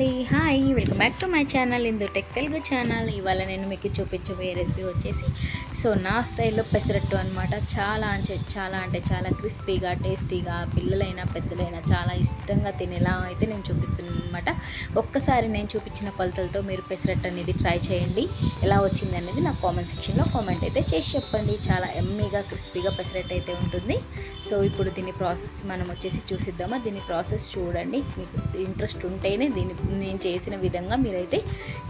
అండి. Hi welcome back to my channel Indu tech Telugu channel ఇవాళ నేను మీకు చూపించబోయే రెసిపీ వచ్చేసి సో నా స్టైల్లో పెసరట్టు అనమాట చాలా అంటే చాలా అంటే చాలా క్రిస్పీగా టేస్టీగా పిల్లలైనా పెద్దలైనా చాలా ఇష్టంగా తినేలా అయితే నేను చూపిస్తున్నాను అనమాట ఒక్కసారి నేను చూపించిన కొలతలతో మీరు పెసరట్టు అనేది ట్రై చేయండి. ఎలా వచ్చింది అనేది నాకు కామెంట్ సెక్షన్లో కామెంట్ అయితే చేసి చెప్పండి. చాలా ఎమ్మీగా క్రిస్పీగా పెసరట్టు అయితే ఉంటుంది. సో ఇప్పుడు దీని ప్రాసెస్ మనం వచ్చేసి చూసిద్దామా? దీని ప్రాసెస్ చూడండి. మీకు ఇంట్రెస్ట్ ఉంటేనే దీన్ని నేను చేసిన విధంగా మీరైతే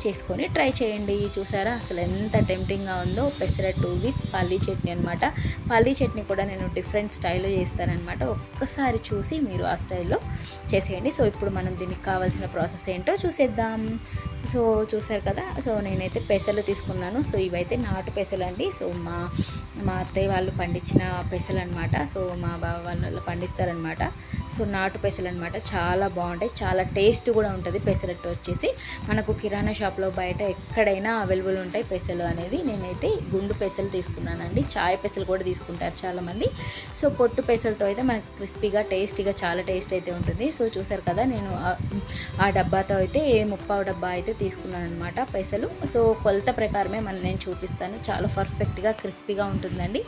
చేసుకొని ట్రై చేయండి. చూసారా? అసలు ఎంత టెంప్టింగ్గా ఉందో. పెసరట్టు విత్ పల్లీ చట్నీ అనమాట పల్లీ చట్నీ కూడా నేను డిఫరెంట్ స్టైల్లో చేస్తానన్నమాట. ఒక్కసారి చూసి మీరు ఆ స్టైల్లో చేసేయండి. సో ఇప్పుడు మనం దీనికి కావాల్సిన ప్రాసెస్ ఏంటో చూసేద్దాం. సో చూసారు కదా? సో నేనైతే పెసలు తీసుకున్నాను. సో ఇవైతే నాటు పెసలు అండి సో మా మా అత్తయ్య వాళ్ళు పండించిన పెసలు అనమాట సో మా బావ వాళ్ళు పండిస్తారనమాట సో నాటు పెసలు అనమాట చాలా బాగుంటాయి. చాలా టేస్ట్ కూడా ఉంటుంది పెసరట్టు వచ్చేసి. మనకు కిరాణా షాప్లో బయట ఎక్కడైనా అవైలబుల్ ఉంటాయి పెసలు అనేది. నేనైతే గుండు పెసలు తీసుకున్నానండి. చాయ్ పెసలు కూడా తీసుకుంటారు చాలామంది. సో పొట్టు పెసలతో అయితే మనకు క్రిస్పీగా టేస్టీగా చాలా టేస్ట్ అయితే ఉంటుంది. సో చూసారు కదా నేను ఆ- డబ్బాతో అయితే ముప్పావు డబ్బా అయితే తీసుకున్నాను అనమాట పెసలు. సో కొలత ప్రకారమే మనం నేను చూపిస్తాను. చాలా పర్ఫెక్ట్గా క్రిస్పీగా ఉంటుందండి.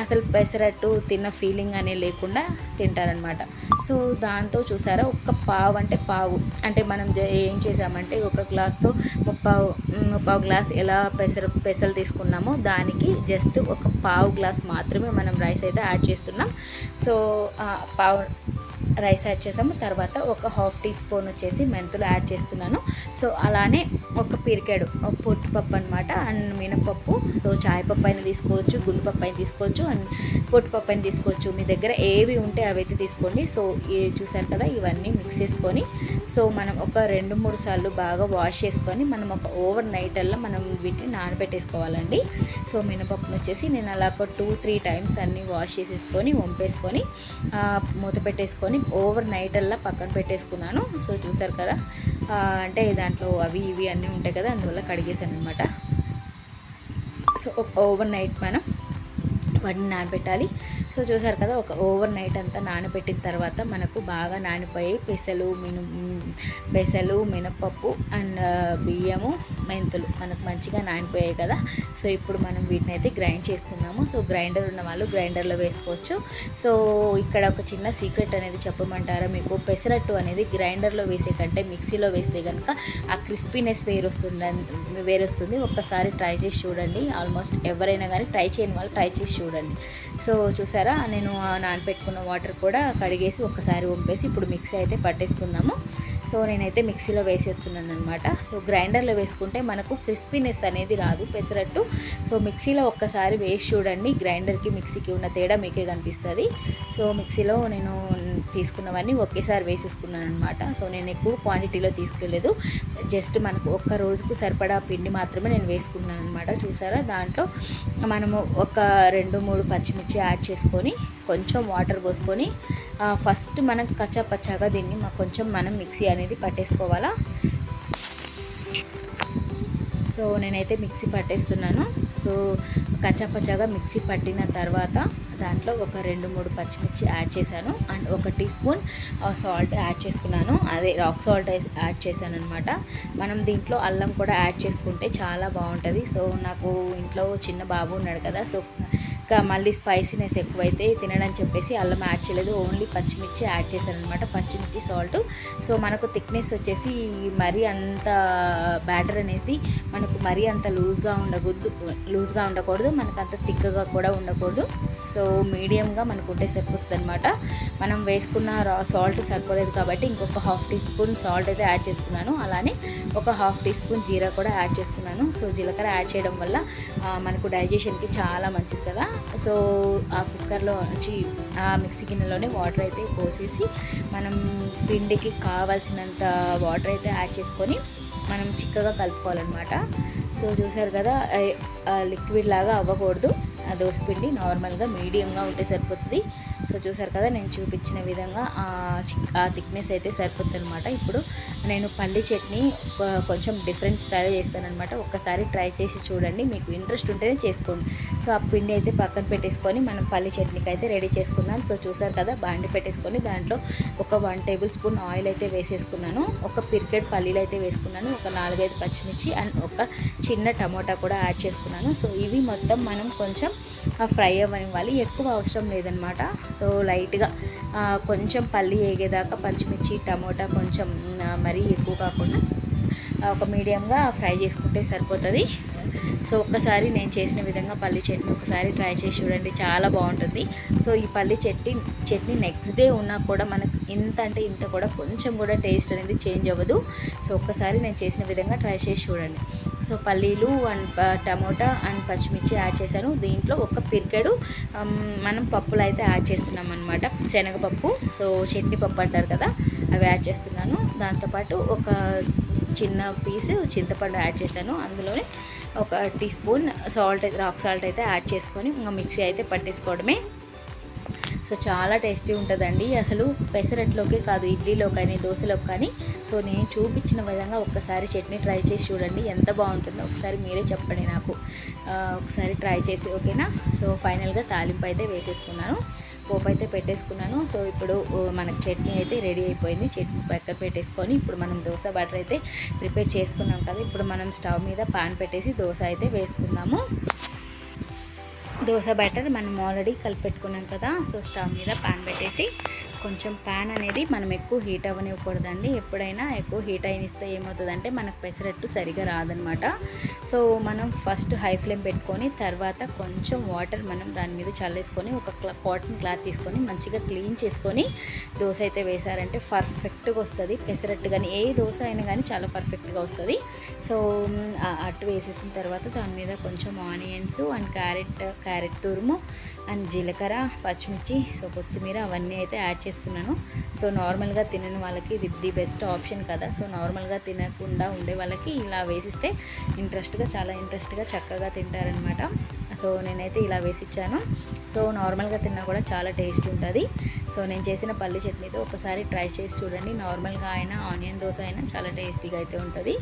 అసలు పెసరట్టు తిన్న ఫీలింగ్ అనే లేకుండా తింటారనమాట సో దాంతో చూసారా? ఒక్క పావు అంటే పావు. అంటే మనం ఏం చేసామంటే ఒక గ్లాస్తో ముప్పావు ముప్పావు గ్లాస్ ఎలా పెసర పెసలు తీసుకున్నామో దానికి జస్ట్ ఒక పావు గ్లాస్ మాత్రమే మనం రైస్ అయితే యాడ్ చేస్తున్నాం. సో పావు రైస్ యాడ్ చేసాము. తర్వాత ఒక హాఫ్ టీ స్పూన్ వచ్చేసి మెంతులు యాడ్ చేస్తున్నాను. సో అలానే ఒక పిరికాడు పొట్టుపప్పు అనమాట అండ్ మినపప్పు. సో చాయ్ పప్పు అయినా తీసుకోవచ్చు గుండుపప్పు అయినా తీసుకోవచ్చు అండ్ పొట్టుపప్పు అయినా తీసుకోవచ్చు. మీ దగ్గర ఏవి ఉంటే అవి అయితే తీసుకోండి. సో ఈ చూసారు కదా ఇవన్నీ మిక్స్ చేసుకొని సో మనం ఒక రెండు మూడు సార్లు బాగా వాష్ చేసుకొని మనం ఒక ఓవర్ నైట్ అలా మనం వీటిని నానబెట్టేసుకోవాలండి. సో మినపప్పును వచ్చేసి నేను అలా ఒక టూ త్రీ టైమ్స్ అన్నీ వాష్ చేసేసుకొని వంపేసుకొని మూత పెట్టేసుకొని ఓవర్ నైట్ అలా పక్కన పెట్టేసుకున్నాను. సో చూసారు కదా అంటే దాంట్లో అవి ఇవి అన్నీ ఉంటాయి కదా అందువల్ల కడిగేసాను అనమాట సో ఓవర్ నైట్ మనం వాటిని నానబెట్టాలి. సో చూసారు కదా ఒక ఓవర్ నైట్ అంతా నానబెట్టిన తర్వాత మనకు బాగా నానిపోయి పెసలు మిను పెసలు మినపప్పు అండ్ బియ్యము మెంతులు మనకు మంచిగా నానిపోయాయి కదా. సో ఇప్పుడు మనం వీటిని అయితే గ్రైండ్ చేసుకున్నాము సో గ్రైండర్ ఉన్న వాళ్ళు గ్రైండర్లో వేసుకోవచ్చు. సో ఇక్కడ ఒక చిన్న సీక్రెట్ అనేది చెప్పమంటారా మీకు? పెసరట్టు అనేది గ్రైండర్లో వేసే కంటే మిక్సీలో వేస్తే కనుక ఆ క్రిస్పీనెస్ వేరొస్తుంది వేరొస్తుంది. ఒక్కసారి ట్రై చేసి చూడండి. ఆల్మోస్ట్ ఎవరైనా కానీ ట్రై చేయని వాళ్ళు ట్రై చేసి చూడండి. సో చూసారు నేను నానబెట్టుకున్న వాటర్ కూడా కడిగేసి ఒక్కసారి వంపేసి ఇప్పుడు మిక్సీ అయితే పట్టేసుకుందాము. సో నేనైతే మిక్సీలో వేసేస్తున్నాను అనమాట సో గ్రైండర్లో వేసుకుంటే మనకు క్రిస్పీనెస్ అనేది రాదు పెసరట్టు. సో మిక్సీలో ఒక్కసారి వేసి చూడండి గ్రైండర్కి మిక్సీకి ఉన్న తేడా మీకే కనిపిస్తుంది. సో మిక్సీలో నేను తీసుకున్నవన్నీ ఒకేసారి వేసేసుకున్నాను అనమాట సో నేను ఎక్కువ క్వాంటిటీలో తీసుకోలేదు. జస్ట్ మనకు ఒక్క రోజుకు సరిపడా పిండి మాత్రమే నేను వేసుకున్నాను అనమాట చూసారా? దాంట్లో మనము ఒక రెండు మూడు పచ్చిమిర్చి యాడ్ చేసుకొని కొంచెం వాటర్ పోసుకొని ఫస్ట్ మనం కచ్చా పచ్చాగా దీన్ని కొంచెం మనం మిక్సీ అనేది పట్టేసుకోవాలా? సో నేనైతే మిక్సీ పట్టేస్తున్నాను. సో కచ్చాపచ్చాగా మిక్సీ పట్టిన తర్వాత దాంట్లో ఒక రెండు మూడు పచ్చిమిర్చి యాడ్ చేశాను. అండ్ ఒక టీ స్పూన్ సాల్ట్ యాడ్ చేసుకున్నాను. అదే రాక్ సాల్ట్ యాడ్ చేశాను అనమాట మనం దీంట్లో అల్లం కూడా యాడ్ చేసుకుంటే చాలా బాగుంటుంది. సో నాకు ఇంట్లో చిన్న బాబు ఉన్నాడు కదా సో ఇంకా మళ్ళీ స్పైసీనెస్ ఎక్కువైతే తినడని చెప్పేసి అల్లం యాడ్ చేయలేదు. ఓన్లీ పచ్చిమిర్చి యాడ్ చేశాను అనమాట పచ్చిమిర్చి సాల్ట్ సో మనకు థిక్నెస్ వచ్చేసి మరీ అంత బ్యాటర్ అనేది మనకు మరీ అంత లూజ్గా ఉండకూడదు. లూజ్గా ఉండకూడదు. మనకు అంత థిక్గా కూడా ఉండకూడదు. సో మీడియంగా మనకు ఉంటే సరిపోతుంది అనమాట మనం వేసుకున్న రా సాల్ట్ సరిపోలేదు కాబట్టి ఇంకొక హాఫ్ టీ స్పూన్ సాల్ట్ అయితే యాడ్ చేసుకున్నాను. అలానే ఒక హాఫ్ టీ స్పూన్ జీరా కూడా యాడ్ చేసుకున్నాను. సో జీలకర్ర యాడ్ చేయడం వల్ల మనకు డైజెషన్కి చాలా మంచిది కదా. సో ఆ కుక్కర్లో నుంచి ఆ మిక్సీ గిన్నెలోనే వాటర్ అయితే పోసేసి మనం పిండికి కావాల్సినంత వాటర్ అయితే యాడ్ చేసుకొని మనం చిక్కగా కలుపుకోవాలన్నమాట. సో చూసారు కదా లిక్విడ్ లాగా అవ్వకూడదు. ఆ దోశ పిండి నార్మల్గా మీడియంగా ఉంటే సరిపోతుంది. సో చూసారు కదా నేను చూపించిన విధంగా ఆ ఆ థిక్నెస్ అయితే సరిపోతుంది అనమాట ఇప్పుడు నేను పల్లి చట్నీ కొంచెం డిఫరెంట్ స్టైల్ చేస్తానమాట ఒక్కసారి ట్రై చేసి చూడండి మీకు ఇంట్రెస్ట్ ఉంటేనే చేసుకోండి. సో ఆ పిండి అయితే పక్కన పెట్టేసుకొని మనం పల్లి చట్నీకి అయితే రెడీ చేసుకుందాం. సో చూసారు కదా బాండి పెట్టేసుకొని దాంట్లో ఒక వన్ టేబుల్ స్పూన్ ఆయిల్ అయితే వేసేసుకున్నాను. ఒక పిరికెడ్ పల్లీలు అయితే వేసుకున్నాను. ఒక నాలుగైదు పచ్చిమిర్చి అండ్ ఒక చిన్న టమోటా కూడా యాడ్ చేసుకున్నాను. సో ఇవి మొత్తం మనం కొంచెం ఫ్రై అవ్వనివ్వాలి. ఎక్కువ అవసరం లేదనమాట సో లైట్గా కొంచెం పల్లి వేగేదాకా పచ్చిమిర్చి టమోటా కొంచెం మరీ ఎక్కువ కాకుండా ఒక మీడియంగా ఫ్రై చేసుకుంటే సరిపోతుంది. సో ఒక్కసారి నేను చేసిన విధంగా పల్లి చట్నీ ఒకసారి ట్రై చేసి చూడండి చాలా బాగుంటుంది. సో ఈ పల్లి చట్నీ చట్నీ నెక్స్ట్ డే ఉన్నా కూడా మనకు ఇంత అంటే ఇంత కూడా కొంచెం కూడా టేస్ట్ అనేది చేంజ్ అవ్వదు. సో ఒక్కసారి నేను చేసిన విధంగా ట్రై చేసి చూడండి. సో పల్లీలు అండ్ టమోటా అండ్ పచ్చిమిర్చి యాడ్ చేశాను. దీంట్లో ఒక పిరికెడు మనం పప్పులు అయితే యాడ్ చేస్తున్నాం అనమాట శనగపప్పు సో చట్నీ పప్పు అంటారు కదా అవి యాడ్ చేస్తున్నాను. దాంతోపాటు ఒక చిన్న పీస్ చింతపండు యాడ్ చేశాను. అందులోనే ఒక టీ స్పూన్ సాల్ట్ అయితే రాక్ సాల్ట్ అయితే యాడ్ చేసుకొని ఇంకా మిక్సీ అయితే పట్టేసుకోవడమే. సో చాలా టేస్టీ ఉంటుందండి. అసలు పెసరట్లోకే కాదు ఇడ్లీలో కానీ దోశలో కానీ సో నేను చూపించిన విధంగా ఒక్కసారి చట్నీ ట్రై చేసి చూడండి ఎంత బాగుంటుందో. ఒకసారి మీరే చెప్పండి నాకు. ఒకసారి ట్రై చేసి ఓకేనా? సో ఫైనల్గా తాలింపు అయితే వేసేసుకున్నాను. పోపు అయితే పెట్టేసుకున్నాను. సో ఇప్పుడు మనకు చట్నీ అయితే రెడీ అయిపోయింది. చట్నీ పక్కన పెట్టేసుకొని ఇప్పుడు మనం దోశ బటర్ అయితే ప్రిపేర్ చేసుకున్నాం కదా. ఇప్పుడు మనం స్టవ్ మీద పాన్ పెట్టేసి దోశ అయితే వేసుకుందాము. దోశ బ్యాటర్ మనం ఆల్రెడీ కలిపెట్టుకున్నాం కదా సో స్టవ్ మీద పాన్ పెట్టేసి కొంచెం పాన్ అనేది మనం ఎక్కువ హీట్ అవ్వనివ్వకూడదండి. ఎప్పుడైనా ఎక్కువ హీట్ అయినిస్తే ఏమవుతుందంటే మనకు పెసరట్టు సరిగా రాదనమాట. సో మనం ఫస్ట్ హై ఫ్లేమ్ పెట్టుకొని తర్వాత కొంచెం వాటర్ మనం దాని మీద చల్లేసుకొని ఒక కాటన్ క్లాత్ తీసుకొని మంచిగా క్లీన్ చేసుకొని దోశ అయితే వేసారంటే పర్ఫెక్ట్గా వస్తుంది. పెసరట్టు కానీ ఏ దోశ అయినా కానీ చాలా పర్ఫెక్ట్గా వస్తుంది. సో అట్టు వేసేసిన తర్వాత దాని మీద కొంచెం ఆనియన్స్ అండ్ క్యారెట్ క్యారెట్ తురుము అండ్ జీలకర్ర పచ్చిమిర్చి సో కొత్తిమీర అవన్నీ అయితే యాడ్ చేసుకున్నాను. సో నార్మల్గా తినని వాళ్ళకి ఇది ది బెస్ట్ ఆప్షన్ కదా. సో నార్మల్గా తినకుండా ఉండే వాళ్ళకి ఇలా వేసిస్తే ఇంట్రెస్ట్గా చాలా ఇంట్రెస్ట్గా చక్కగా తింటారనమాట సో నేనైతే ఇలా వేసిచ్చాను. సో నార్మల్గా తిన్నా కూడా చాలా టేస్ట్ ఉంటుంది. సో నేను చేసిన పల్లి చట్నీతో ఒకసారి ట్రై చేసి చూడండి. నార్మల్గా అయినా ఆనియన్ దోశ అయినా చాలా టేస్టీగా అయితే ఉంటుంది.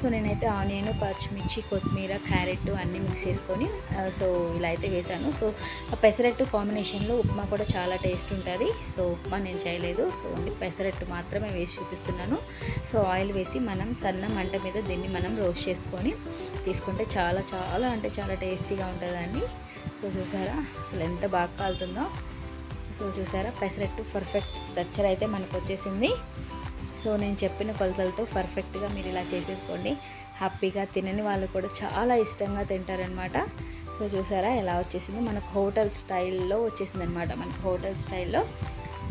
సో నేనైతే ఆనియన్ పచ్చిమిర్చి కొత్తిమీర క్యారెట్ అన్నీ మిక్స్ చేసుకొని సో ఇలా అయితే వేసాను. సో ఆ పెసరట్టు కాంబినేషన్లో ఉప్మా కూడా చాలా టేస్ట్ ఉంటుంది. సో ఉప్మా నేను చేయలేదు. సో ఓన్లీ పెసరట్టు మాత్రమే వేసి చూపిస్తున్నాను. సో ఆయిల్ వేసి మనం సన్న మంట మీద దీన్ని మనం రోస్ట్ చేసుకొని తీసుకుంటే చాలా చాలా అంటే చాలా టేస్టీగా కదండి సో చూసారా? అసలు ఎంత బాగా కాలుతుందో. సో చూసారా? పెసరట్టు పర్ఫెక్ట్ స్ట్రక్చర్ అయితే మనకు వచ్చేసింది. సో నేను చెప్పిన కొలతలతో పర్ఫెక్ట్గా మీరు ఇలా చేసేసుకోండి. హ్యాపీగా తినని వాళ్ళు కూడా చాలా ఇష్టంగా తింటారనమాట సో చూసారా? ఎలా వచ్చేసింది? మనకు హోటల్ స్టైల్లో వచ్చేసింది అనమాట మనకు హోటల్ స్టైల్లో.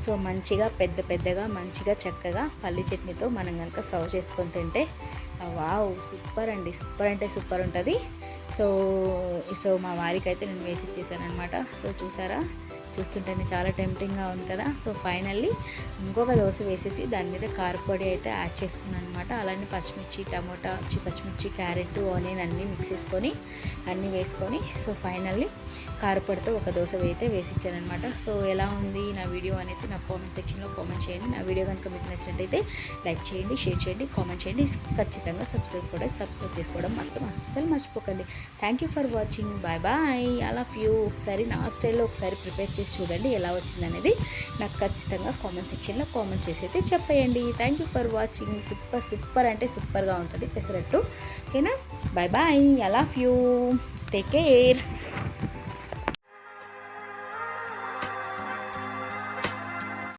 సో మంచిగా పెద్ద పెద్దగా మంచిగా చక్కగా పల్లి చట్నీతో మనం కనుక సర్వ్ చేసుకొని తింటే వావ్ సూపర్ అండి. సూపర్ అంటే సూపర్ ఉంటుంది. సో సో మా వారికి అయితే నేను వేసి ఇచ్చేసాను అనమాట సో చూసారా? చూస్తుంటేనే చాలా టెంప్టింగ్గా ఉంది కదా? సో ఫైనల్లీ ఇంకొక దోశ వేసేసి దాని మీద కారపొడి అయితే యాడ్ చేసుకున్నాను అనమాట అలానే పచ్చిమిర్చి టమోటా పచ్చిమిర్చి క్యారెట్ ఆనియన్ అన్నీ మిక్స్ చేసుకొని అన్నీ వేసుకొని సో ఫైనల్లీ కారపొడితో ఒక దోశ అయితే వేసిచ్చాను అనమాట సో ఎలా ఉంది నా వీడియో అనేసి నా కామెంట్ సెక్షన్లో కామెంట్ చేయండి. నా వీడియో కనుక మీకు నచ్చినట్టయితే లైక్ చేయండి షేర్ చేయండి కామెంట్ చేయండి. ఖచ్చితంగా సబ్స్క్రైబ్ కూడా సబ్స్క్రైబ్ చేసుకోవడం మాత్రం అస్సలు మర్చిపోకండి. Thank you for watching bye bye I love you ఒకసారి నా స్టైల్లో ఒకసారి ప్రిపేర్ చేసి చూడండి ఎలా వచ్చింది అనేది. నాకు ఖచ్చితంగా కామెంట్ సెక్షన్లో కామెంట్ చేసి అయితే చెప్పేయండి. Thank you for watching super super అంటే సూపర్గా ఉంటుంది. పెసరట్టు. ఓకేనా bye bye I love you take care